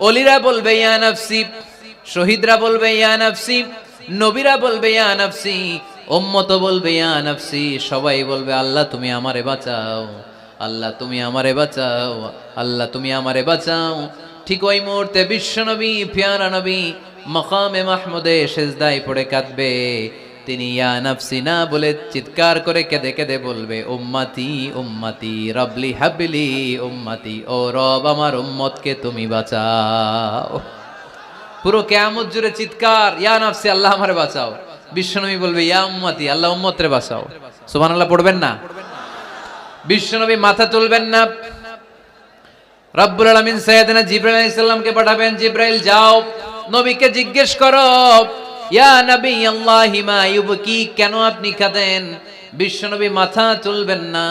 অলিরা বলবে, ইয়া শহীদরা বলবে, ইয়া নবীরা বলবে, ইয়া নফসি। উম্মত বলবে, ইয়া সবাই বলবে, আল্লাহ তুমি আমারে বাঁচাও, আল্লাহ তুমি আমারে বাঁচাও, আল্লাহ তুমি আমারে বাঁচাও। ঠিক ওই মুহূর্তে বিশ্বনবী পিয়ারা নবী, মকামে মাহমুদে সেজদায় পড়ে কাঁদবে। তিনি, ইয়া নফসি, না বলে চিৎকার করে কেঁদে কেঁদে বলবে, উম্মাতি উম্মাতি রবলি হাবলি, উম্মাতি, ও রব আমার উম্মতকে তুমি বাঁচাও। পুরো কেয়ামত জুড়ে চিৎকার, ইয়া নাফসি, আল্লাহ আমারে বাঁচাও। বিশ্বনবী বলবে, ইয়া উম্মতি, আল্লাহ উম্মতরে বাঁচাও। সুবহানাল্লাহ, পড়বেন না? বিশ্বনবী মাথা তুলবেন না? রব্বুল আলামিন সাইয়েদনা জিবরাইল আলাইহিস সালামকে পাঠাবেন, জিবরাইল, যাও। নবীকে জিজ্ঞেস করো ইয়া নবী আল্লাহি ইউবকি, কেন আপনি কাঁদেন? বিশ্বনবী মাথা তুলবেন না।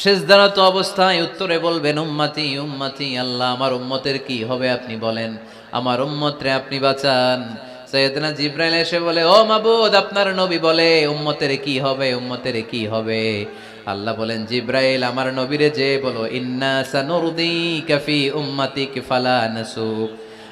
শেষদারত অবস্থায় উত্তরে বলবেন, উম্মতি উম্মতি, আল্লাহ, আমার উম্মতের কি হবে আপনি বলেন? আমার উম্মতরে আপনি বাঁচান। সৈয়দনা জিব্রাইল এসে বলে, ও মাবুদ, আপনার নবী বলে, উম্মতের কি হবে, উম্মতের কি হবে? আল্লাহ বলেন, জিব্রাইল, আমার নবীরে যে বলো, ইন্না সানুরদি কাফি উম্মাতিক ফালা নাসুক।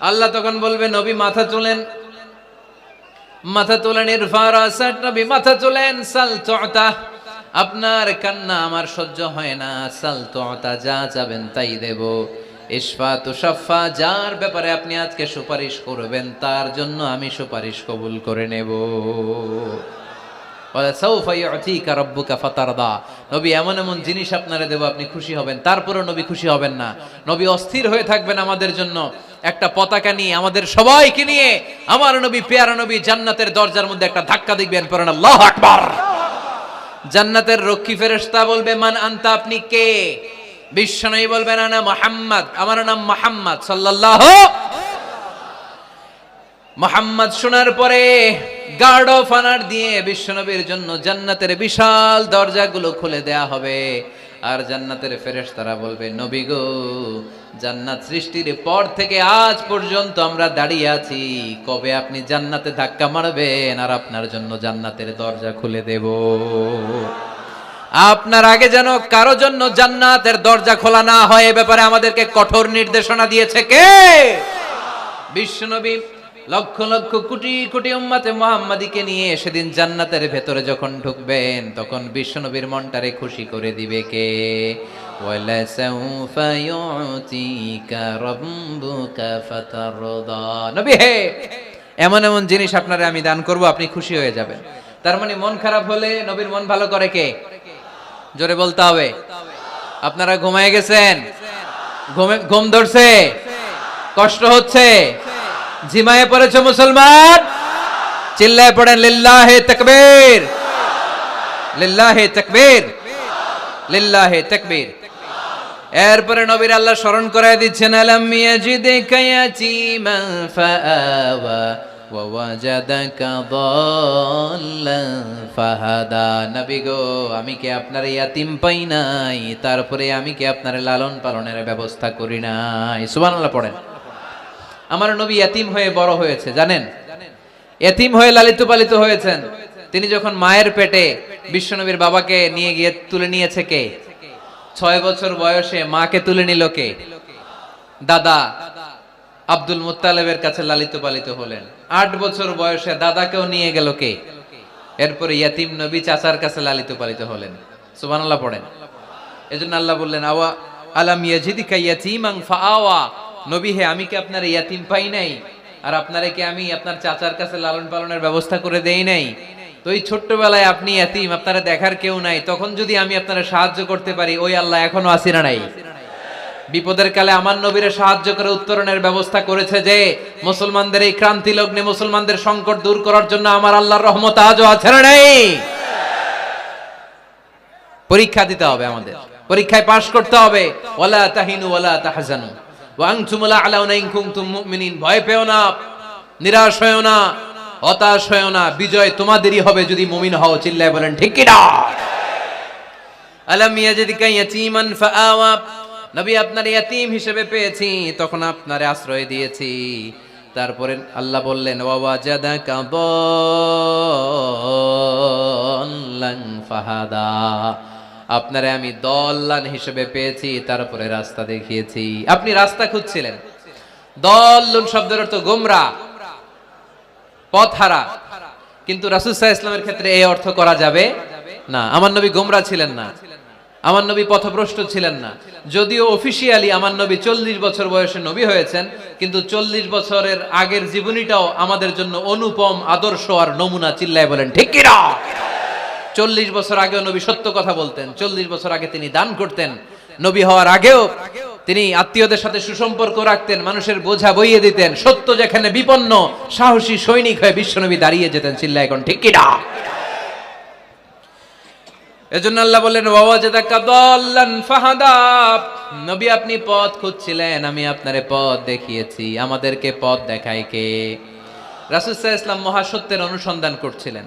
আল্লাহ তখন বলবে, নবী, মাথা তোলেন। মাথা তোলেন ইরফার আসাদ নবী, মাথা তোলেন। সাল তোতা, আপনার কান্না আমার সহ্য হয় না। সাল তোতা, যা যাবেন তাই দেব। ইসফা তুষাফা যার ব্যাপারে আপনি আজকে সুপারিশ করবেন, তার জন্য আমি সুপারিশ কবুল করে নেব। নবী, এমন এমন জিনিস আপনারে দেব, আপনি খুশি হবেন। তারপরেও নবী খুশি হবেন না। নবী অস্থির হয়ে থাকবেন আমাদের জন্য। একটা পতাকা নিয়ে আমাদের সবাইকে নিয়ে আমার নবী, পেয়ারা নবী জান্নাতের দরজার মধ্যে একটা ধাক্কা দিবেন পড়েন, আল্লাহু আকবার! জান্নাতের রক্ষী ফেরেশতা বলবে, মান আনতা, আপনি কে? বিশ্বনবী বলবেন, আনা মুহাম্মদ। আমার নাম মুহাম্মদ, সাল্লাল্লাহু মোহাম্মদ শোনার পরে গার্ড অফ অনার দিয়ে বিশ্বনবীর জন্য জান্নাতের বিশাল দরজাগুলো খুলে দেয়া হবে। আর জান্নাতের ফেরেশতারা বলবে, নবী গো, জান্নাত সৃষ্টির পর থেকে আজ পর্যন্ত আমরা দাঁড়িয়ে আছি। কবে আপনি জান্নাতে ধাক্কা মারবেন? আর আপনার জন্য জান্নাতের দরজা খুলে দেব। আপনার আগে যেন কারও জন্য জান্নাতের দরজা খোলা না হয়, এ ব্যাপারে আমাদেরকে কঠোর নির্দেশনা দিয়েছে কে? বিশ্বনবী লক্ষ লক্ষ কোটি কোটি উম্মাতে মুহাম্মাদিকে নিয়ে সেদিন জান্নাতের ভেতরে যখন ঢুকবেন, তখন বিশ্বনবীর মনটারে খুশি করে দিবে কে? এমন এমন জিনিস আপনারে আমি দান করব, আপনি খুশি হয়ে যাবেন। তার মানে মন খারাপ হলে নবীর মন ভালো করে কে? জোরে বলতে হবে। আপনারা ঘুমায় গেছেন? ঘুম ধরছে? কষ্ট হচ্ছে? ঝিমায়ে পড়েছে মুসলমান? চিল্লায় পড়েন, লিল্লাহে তাকবীর। লিল্লাহে তাকবীর। লিল্লাহে তাকবীর। এরপরে নবীর আল্লাহ স্মরণ করায় দিচ্ছেন, আলাম ইয়াজিদিকা ইয়াতীমান ফাআওয়া গো, আমি কি আপনার ইয়াতিম পাই নাই? তারপরে আমি কি আপনার লালন পালনের ব্যবস্থা করি নাই? সুবহানাল্লাহ পড়েন। আমার নবী এতিম হয়ে বড় হয়েছে, জানেন? এতিম হয়ে লালিত পালিত হয়েছেন। তিনি যখন মায়ের পেটে বিশ্বনবীর বাবাকে নিয়ে গিয়ে তুলে নিয়েছে কে? ছয় বছর বয়সে মাকে তুলে নিল কে? দাদা আব্দুল মুত্তালেবের কাছে লালিত পালিত হলেন। আট বছর বয়সে দাদাকেও নিয়ে গেল কে? এরপরে ইয়াতিম নবী চাচার কাছে লালিত পালিত হলেন। সুবহানাল্লাহ পড়েন। এজন্য আল্লাহ বললেন, আওয়া আলাম ইয়াজিদিকা ইয়াতীমাং ফাআওয়া নবী হে, আমি কি আপনার ইয়াতিম পাই নাই? আর আপনারে কি আমি আপনার চাচার কাছে লালন পালনের ব্যবস্থা করে দেই নাই? তো এই ছোট্টবেলায় আপনি এতিম আপনারা দেখার কেউ নাই। তখন যদি আমি আপনারা সাহায্য করতে পারি, ওই আল্লাহ এখনও আসিনা নাই। বিপদের কালে আমার নবীরে সাহায্য করে উত্তরণের ব্যবস্থা করেছে যে, মুসলমানদের এই ক্রান্তি লগ্নে মুসলমানদের সংকট দূর করার জন্য আমার আল্লাহর রহমত আজও আছে না নেই? পরীক্ষা দিতে হবে আমাদের। পরীক্ষায় পাশ করতে হবে। ওয়ালা তাহিনু ওয়ালা তাহজানু। ভয় পেও না, নিরাশ হয়েও না, হতাশ হয়েও না, বিজয় তোমাদেরই হবে যদি মুমিন হও, চিল্লায় বলেন, ঠিক কি নবী আপনার ইয়াতীম হিসেবে পেয়েছি, তখন আপনারে আশ্রয় দিয়েছি। তারপরে আল্লাহ বললেন ওয়াজাদাকা দল্লান ফাহাদা। আপনারে আমি দল্লান হিসেবে পেয়েছি, তারপরে রাস্তা দেখিয়েছি। আপনি রাস্তা খুঁজছিলেন। দল্লুন শব্দের অর্থ গোমরা, পথহারা। কিন্তু রাসুসাহ ইসলামের ক্ষেত্রে এই অর্থ করা যাবে না। আমার নবী গোমরা ছিলেন না। আমার নবী পথভ্রষ্ট ছিলেন না। যদিও অফিসিয়ালি আমার নবী চল্লিশ বছর বয়সে নবী হয়েছেন, কিন্তু চল্লিশ বছরের আগের জীবনীটাও আমাদের জন্য অনুপম, আদর্শ আর নমুনা চিল্লায় বলেন, ঠিক চল্লিশ বছর আগেও নবী সত্য কথা বলতেন, চল্লিশ বছর আগে তিনি দান করতেন। নবী হওয়ার আগেও তিনি আত্মীয়দের সাথে সুসম্পর্ক রাখতেন, মানুষের বোঝা বইয়ে দিতেন, সত্য যেখানে বিপন্ন, সাহসী সৈনিক হয়ে বিশ্বনবী দাঁড়িয়ে যেতেন চিল্লা এখন, ঠিক কিনা? এজন্য আল্লাহ বললেন নবী আপনি পথ খুঁজছিলেন, আমি আপনারে পথ দেখিয়েছি, আমাদেরকে পথ দেখায় কে? আলাইহি ইসলাম মহাসত্যের অনুসন্ধান করছিলেন।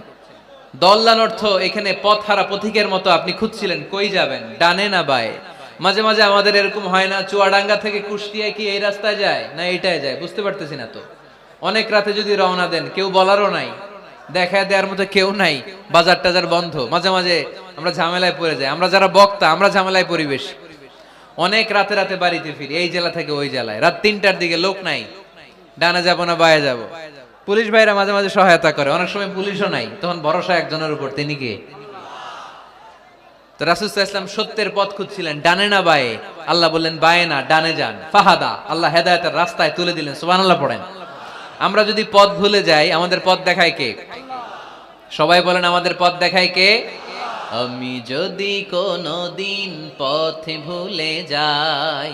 দল্লান অর্থ এখানে পথ হারা পথিকের মতো আপনি খুঁজছিলেন, কই যাবেন? ডানে না বায়ে? মাঝে মাঝে আমাদের এরকম হয় না, চুয়াডাঙ্গা থেকে কুষ্টিয়া কি এই রাস্তায় যায়, না এইটায় যায়? বুঝতে পারতেছি না তো। অনেক রাতে যদি রওনা দেন, কেউ বলারও নাই। দেখা দেওয়ার মতো কেউ নাই, বাজার টাজার বন্ধ। মাঝে মাঝে আমরা ঝামেলায় পড়ে যাই। আমরা যারা বক্তা, আমরা ঝামেলায় পরিবেশ। অনেক রাতে রাতে বাড়িতে ফিরি, এই জেলা থেকে ওই জেলায়। রাত তিনটার দিকে লোক নাই। ডানা যাব না, বায়ে যাব। পুলিশ ভাইরা মাঝে মাঝে সহায়তা করে। অনেক সময় পুলিশও নাই। তখন ভরসা একজনের উপর, তিনি কে? তো রাসুসাহ ইসলাম সত্যের পথ খুঁজছিলেন। ডানে না বায়ে? আল্লাহ বললেন, বায়ে না, ডানে যান। ফাহাদা, আল্লাহ হেদায়তের রাস্তায় তুলে দিলেন। সুবান আল্লাহ পড়েন। আমরা যদি পথ ভুলে যাই, আমাদের পথ দেখায় কে? সবাই বলেন, আমাদের পথ দেখায় কে? আমি যদি কোনো দিন পথে ভুলে যাই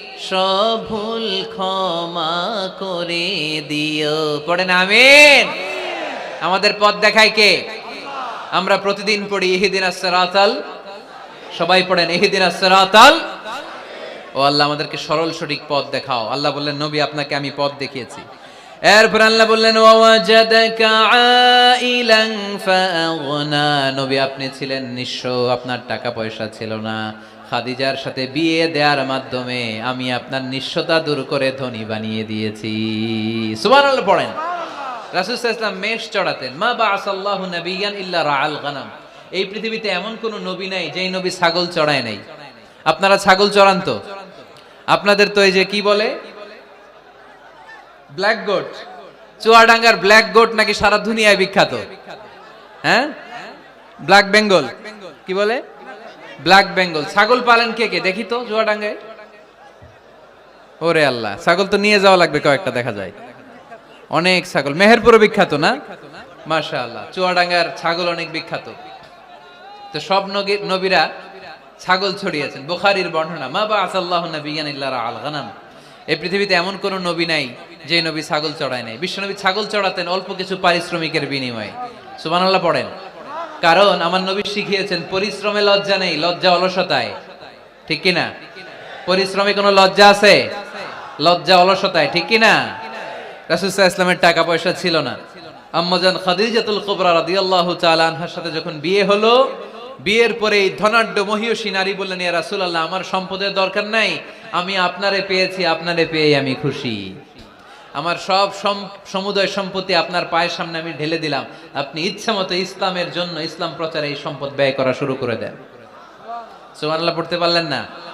সব ভুল ক্ষমা করে দিও। পড়েন, আমিন। আমাদের পথ দেখায় কে? আমরা প্রতিদিন পড়ি ইহিদিন আসরাতাল সবাই পড়েন, ইহিদিন আসরাতাল ও আল্লাহ, আমাদেরকে সরল সঠিক পথ দেখাও। আল্লাহ বললেন, নবী, আপনাকে আমি পথ দেখিয়েছি। এরপর আল্লাহ বললেন নবী, আপনি ছিলেন নিঃস্ব, আপনার টাকা পয়সা ছিল না। খাদিজার সাথে বিয়ে দেওয়ার মাধ্যমে আমি আপনার নিঃস্বতা দূর করে ধনী বানিয়ে দিয়েছি। সুবহানাল্লাহ পড়েন। রাসূল ইসলাম মেষ চড়াতেন। মা বা আসাল্লাহু নবিয়ান ইল্লা রাআল গানাম। এই পৃথিবীতে এমন কোন নবী নাই যেই নবী ছাগল চড়ায় নাই। আপনারা ছাগল চড়ান তো? আপনাদের তো এই যে কি বলে? Black goat. চুয়াডাঙ্গার ব্ল্যাক গোট নাকি সারা দুনিয়ায় বিখ্যাত? হ্যাঁ? ব্ল্যাক বেঙ্গল। কি বলে? ব্ল্যাক বেঙ্গল। ছাগল পালেন কে কে? দেখি তো চুয়াডাঙ্গায় ওরে আল্লাহ, ছাগল তো নিয়ে যাওয়া লাগবে কয়েকটা, দেখা যায়। অনেক ছাগল। মেহেরপুরও বিখ্যাত না? মাশা আল্লাহ চুয়াডাঙ্গার ছাগল অনেক বিখ্যাত। তো সব নবীরা ছাগল ছড়িয়েছেন। বুখারীর বর্ণনা, মা বা আসাল্লাহ ইল্লা আল এই পৃথিবীতে এমন কোন নবী নাই, যে নবী ছাগল চড়ায় নাই। বিশ্বনবী ছাগল চড়াতেন অল্প কিছু পারিশ্রমিকের বিনিময়ে। সুবহানাল্লাহ, পড়েন। কারণ আমার নবী শিখিয়েছেন, পরিশ্রমে লজ্জা নেই, লজ্জা অলসতায়। ঠিক কি না? পরিশ্রমে কোনো লজ্জা আছে? লজ্জা অলসতায়, ঠিক কি না? রাসূলুল্লাহ ইসলামের টাকা পয়সা ছিল না। আম্মাজান খাদিজাতুল কুবরা রাদিয়াল্লাহু তাআলা আনহার সাথে যখন বিয়ে হলো, বিয়ের পরে এই ধনাঢ্য মহিয়সী নারী বললেন, ইয়া রাসূলুল্লাহ, আমার সম্পদের দরকার নাই, আমি আপনারে পেয়েছি, আপনারে পেয়ে আমি খুশি। আমার সব সম- সমুদয় সম্পত্তি আপনার পায়ের সামনে আমি ঢেলে দিলাম। আপনি ইচ্ছা মতো ইসলামের জন্য ইসলাম প্রচারে এই সম্পদ ব্যয় করা শুরু করে দেন। সুবহানাল্লাহ, পড়তে পারলেন না?